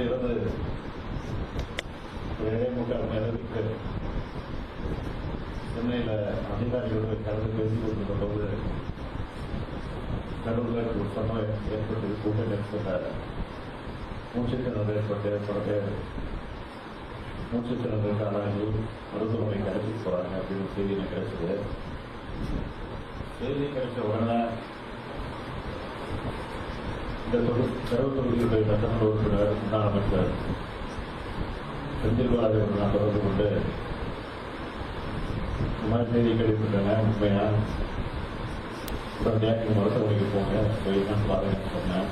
இன்று இரவு ஒரு ஏழை முக்கால் நேரத்துக்கு சென்னையில் அதிகாரிகளோடு கலந்து பேசிக் கொண்டிருந்த போது நடுவில் ஒரு சமயம் ஏற்பட்டது கூட்டம் ஏற்பட்ட மூச்சுத்திணறல் ஏற்பட்டு பல பேர் மூச்சுத்திணறலுக்கு ஆளாகி மருத்துவமனைக்கு அழைச்சிட்டு போறாங்க அப்படின்னு செய்தி எனக்கு கிடைச்சது. செய்தி கிடைச்ச உடனே இந்த செலவு தொகுதியுடைய சட்டமன்ற உறுப்பினர் முன்னாள் அமைச்சர் செந்தில் பாலாஜி நான் தொடர்பு கொண்டு மாதிரி செய்தி கிடைக்கின்றன உண்மையா உடனடியாக நீங்கள் மருத்துவமனைக்கு போங்க போய் நான் பாருங்கன்னு சொன்னேன்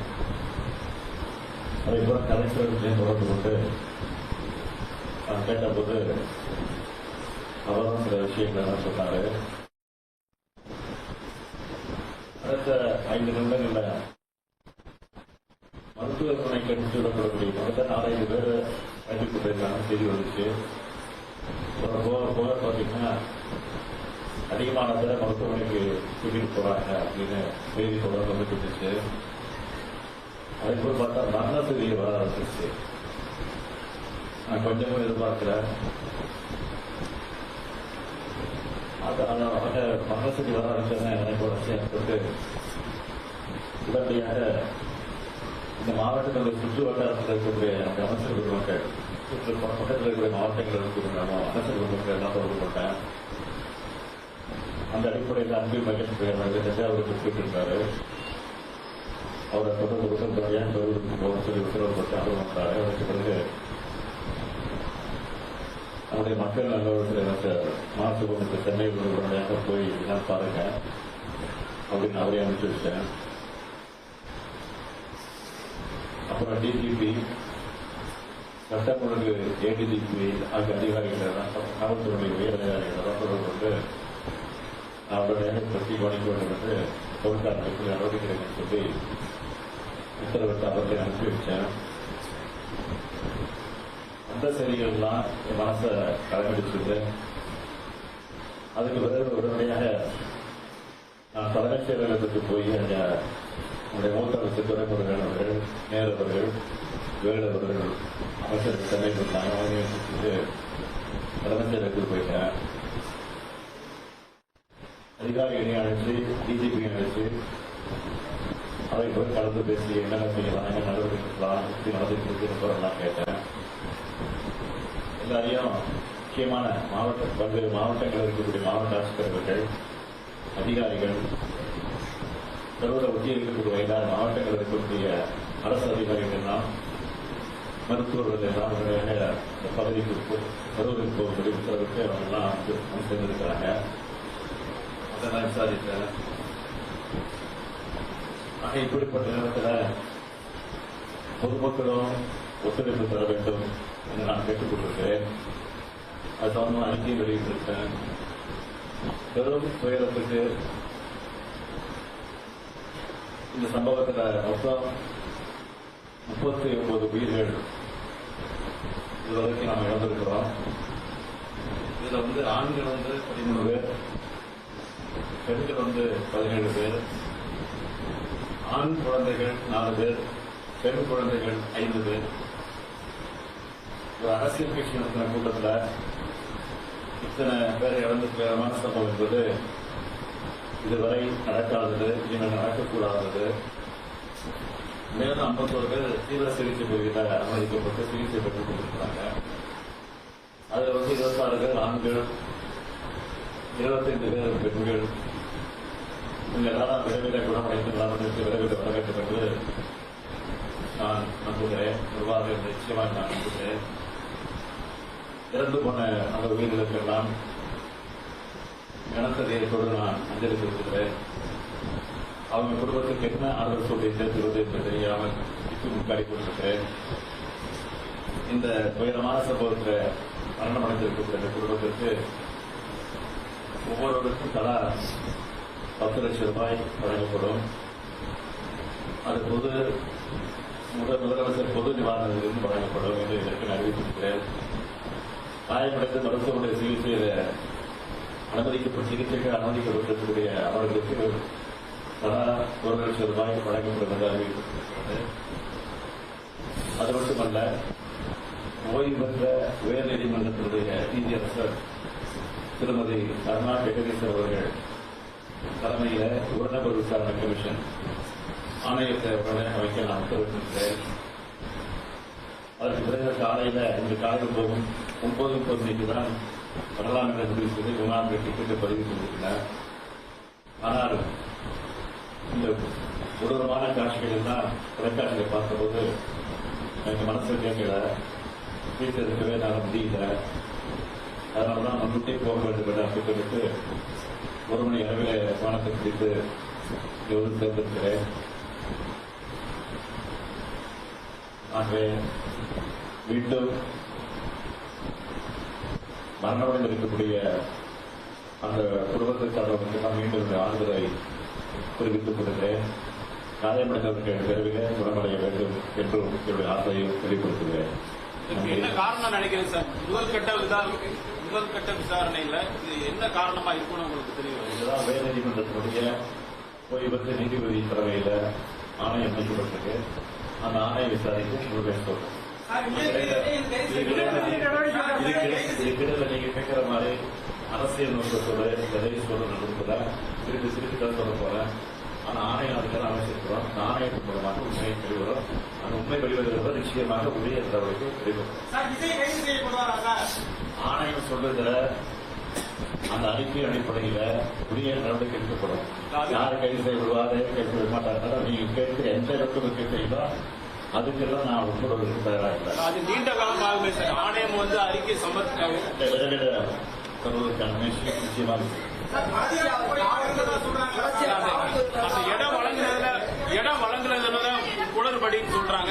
அதே போல கலெக்டர் தொடர்பு கொண்டு நான் கேட்டபோது அவரும் சில விஷயங்களை எல்லாம் அடுத்த ஐந்து நிமிடங்கள்ல மருத்துவமனைக்கு எடுத்து விடப்படக்கூடிய முதல்ல நாலஞ்சு பேர் அழைத்து போயிருக்காங்க செய்தி வந்துச்சு போக போக பார்த்தீங்கன்னா அதிகமான பேரை மருத்துவமனைக்கு கூட்டிட்டு போறாங்க அப்படின்னு செய்தி தொடர்ந்து வந்துட்டு இருந்துச்சு அதே பார்த்தா மரண செய்தி வர ஆரம்பிச்சிருச்சு. நான் கொஞ்சமும் எதிர்பார்க்கிறேன் அது அவங்க மரண செய்தி வர ஆரம்பிச்சதுன்னா எனக்கு ஒரு விஷயம் உடனடியாக இந்த மாவட்டத்தில் சுற்று வட்டாரத்தில் இருக்கக்கூடிய அந்த அமைச்சர் குடும்பங்கள் சுற்று பக்கத்தில் இருக்கக்கூடிய மாவட்டங்கள் இருக்கக்கூடிய அமைச்சர் குடும்பங்கள் எல்லாம் தொடர்பு கொண்டேன் அந்த அடிப்படையில் அன்பில் மகேஷ் பெயர் வந்து தஞ்சாவூருக்கு இருந்தாரு அவரை தொடர்பு கொண்டு ஏன் தொழிலுக்கு போக சொல்லி உத்தரவு போட்டு அனுபவம் வந்தாரு அதற்கு பிறகு நம்முடைய மக்கள் நல்லவர்கள் எனக்கு மாசு கொண்டு சென்னை உடனடியாக போய் நான் பாருங்க அப்படின்னு அவரே அனுப்பிச்சு வச்சேன் அப்புறம் டிஜிபி சட்டம் ஒழுங்கு ஏடிஜிபி ஆகிய அதிகாரிகளெல்லாம் காவல்துறை உயர் அதிகாரிகள் தொடர்பு கொண்டு அவருடைய பற்றி கவனிக்க வேண்டும் என்று பொருட்காரர்களுக்கு நடவடிக்கை சொல்லி உத்தரவிட்டு அவர்களை அனுப்பி வச்சேன் அந்த செய்திகள்லாம் என் மனசை கலங்கடிச்சது அதுக்கு பிறகு உடனடியாக நான் தலைமைச் செயலகத்துக்கு போய் அந்த நம்முடைய மூத்த அமைச்சர் துறைமுருகன் அவர்கள் நேரு அவர்கள் வேலு அவர்கள் அமைச்சர் சென்னை இருந்தாங்க அவங்களையும் கூப்பிட்டு தலைமைச் செயலகத்துக்கு போயிட்டேன் அதிகாரிகளையும் அழைச்சு டிஜிபியும் அழைச்சு அதை போய் கலந்து பேசி என்னென்ன செய்யலாம் என்ன நடவடிக்கை எடுக்கலாம் எப்படி நடந்துட்டு இருக்குன்னு கேட்டேன். எல்லாரையும் முக்கியமான மாவட்ட பல்வேறு மாவட்டங்களில் இருக்கக்கூடிய மாவட்ட ஆட்சித்தலைவர்கள் அதிகாரிகள் கருவூரை ஒட்டி இருக்கக்கூடிய எல்லா மாவட்டங்களில் இருக்கக்கூடிய அரசு அதிகாரிகள்லாம் மருத்துவர்கள் எல்லாம் இந்த பகுதிக்கு போ- கரூருக்கு போகும்படி உத்தரவிட்டு அவங்க வந்து சேர்ந்திருக்கிறாங்க அதை விசாரித்தேன் ஆக இப்படிப்பட்ட நேரத்தில் பொதுமக்களும் ஒத்துழைப்பு தர வேண்டும் என்று நான் கேட்டுக்கொண்டிருக்கிறேன். அது சம்பந்தமாக அறிக்கையை வெளியிட்டிருக்கேன். பெரும் துயரத்துக்கு இந்த சம்பவத்தில் மொத்தம் முப்பத்தி ஒன்பது உயிர்கள் இதுவரைக்கும் நாம் இழந்திருக்கிறோம். இதில் வந்து ஆண்கள் வந்து பதிமூணு பேர் பெண்கள் வந்து பதினேழு பேர் ஆண் குழந்தைகள் நாலு பேர் பெண் குழந்தைகள் ஐந்து பேர். ஒரு அரசியல் கட்சி நடத்தின கூட்டத்தில் இத்தனை பேர் இறந்து சம்பவம் என்பது இதுவரை நடக்காதது இனிமேல் நடக்கக்கூடாதது. மேலும் ஐம்பத்தோர்கள் தீவிர சிகிச்சை பிரிவில் அனுமதிக்கப்பட்டு சிகிச்சை பெற்றுக் கொண்டிருக்கிறாங்க. அதில் வந்து இருபத்தாறுகள் ஆண்கள் இருபத்தைந்து பேர் பெண்கள். இந்த எல்லாரும் விரைவில் குணமடைந்து நலமடைந்து விரைவில் வர வேண்டும் என்று நான் நம்புகிறேன். நிர்வாகம் நிச்சயமாக நான் நம்புகிறேன். இறந்து போன அந்த உயிர்களுக்கெல்லாம் கனத்த தேயத்தோடு நான் அஞ்சலி செலுத்துகிறேன் அவங்க குடும்பத்துக்கு என்ன ஆதரவு சொல்லி செலுத்துவது என்று தெரியாமல் இப்படி முக்காடி கொண்டிருக்கிறேன் இந்த உயரமான சம்பவத்தில் மரணமடைந்திருக்கக்கூடிய இந்த குடும்பத்திற்கு ஒவ்வொருவருக்கும் தலா பத்து லட்சம் ரூபாய் வழங்கப்படும். அது பொது முதல் முதலமைச்சர் பொது நிவாரணத்திலிருந்து வழங்கப்படும் என்று இதற்கு அறிவித்திருக்கிறேன் காயமடைந்து மருத்துவமனை சிகிச்சையில் அனுமதிக்கப்பட்ட சிகிச்சைக்கு அனுமதிக்கப்பட்டிருக்கக்கூடிய அவர்களுக்கு தலா ஒரு லட்சம் ரூபாய் வழங்கப்படும் என்று அறிவிக்கப்பட்டிருக்கிறது அது மட்டுமல்ல ஓய்வு பெற்ற உயர் நீதிமன்றத்தினுடைய நீதியரசர் திருமதி அருணா ஜெகதீசர் அவர்கள் தலைமையில் ஒரு நபர் விசாரணை கமிஷன் ஆணையத்தை உடனே அமைக்க நான் உத்தரவிட்டிருக்கிறேன். அதற்கு பிறகு காலையில் இன்று காலையில் போகும் ஒன்பது முப்பது மணிக்கு தான் வரலாம் என்ற முடிவு செய்து விமானம் டிக்கெட்டை பதிவு செய்திருக்கிறார் ஆனால் இந்த கொடூரமான காட்சிகள் எல்லாம் தொலைக்காட்சியில் பார்த்தபோது எனக்கு மனசு கேட்கல. வீட்டில் இருக்கவே என்னால் முடியல. அதனால தான் முன்கூட்டி போக வேண்டும் என்று திட்டமிட்டு ஒரு மணி அளவில் விமானத்தை பிடித்து இங்கே வந்து சேர்ந்திருக்கிறேன். ஆகவே மீண்டும் மரணம் இருக்கக்கூடிய அந்த குடும்பத்திற்காரர்களுக்கு நான் மீண்டும் ஆறுதலை தெரிவித்துக் கொள்கிறேன். காயமடைந்தவர்கள் விரைவில் குணமடைய வேண்டும் என்றும் என்னுடைய ஆசையை வெளிப்படுத்துகிறேன். என்ன காரணம் நினைக்கிறேன் சார்? முதல் கட்ட விசாரணை முதல் கட்ட விசாரணையில இது என்ன காரணமா இருக்கும்னு உங்களுக்கு தெரியும். இதுதான் உயர் நீதிமன்றத்தினுடைய ஓய்வு பெற்ற நீதிபதி தலைமையில் ஆணையம் அமைக்கப்பட்டிருக்கு அந்த ஆணைய விசாரித்து உங்களுடைய சொல்றேன். இதுக்கிடையில நீங்க கேட்கிற மாதிரி அரசியல் நோக்கத்தோட எதை சொல்ல நடந்தத திருப்பி திருப்பி சொல்ல போறேன் ஆனா ஆணையம் அதுக்கெல்லாம் அமைச்சிருக்கிறோம் அந்த ஆணையத்தின் மூலமாக உண்மை வெளிவரும் அந்த உண்மை வெளிவருகிறத நிச்சயமாக உரிய நடவடிக்கை வெளிவரும் சார் விஜய் ஆணையம் சொல்றதுல அந்த அறிக்கை அடிப்படையில உரிய நடவடிக்கை எடுக்கப்படும். யார் கைது செய்யப்படுவாரு கைது செய்ய மாட்டார்கள் நீங்க கேட்டு எந்த இடத்துல கேட்டீங்களோ அதுக்கெல்லாம் நான் உட்படுவதற்கு தயாராக இல்லை அது நீண்ட காலம் ஆகுமே சார். ஆணையம் வந்து அறிக்கை சமர்ப்பிக்க இந்த விரைவில் தருவதற்கான முயற்சி நிச்சயமாக இடம் வழங்குறதுல இடம் வழங்குறதுல தான் குளறுபடின்னு சொல்றாங்க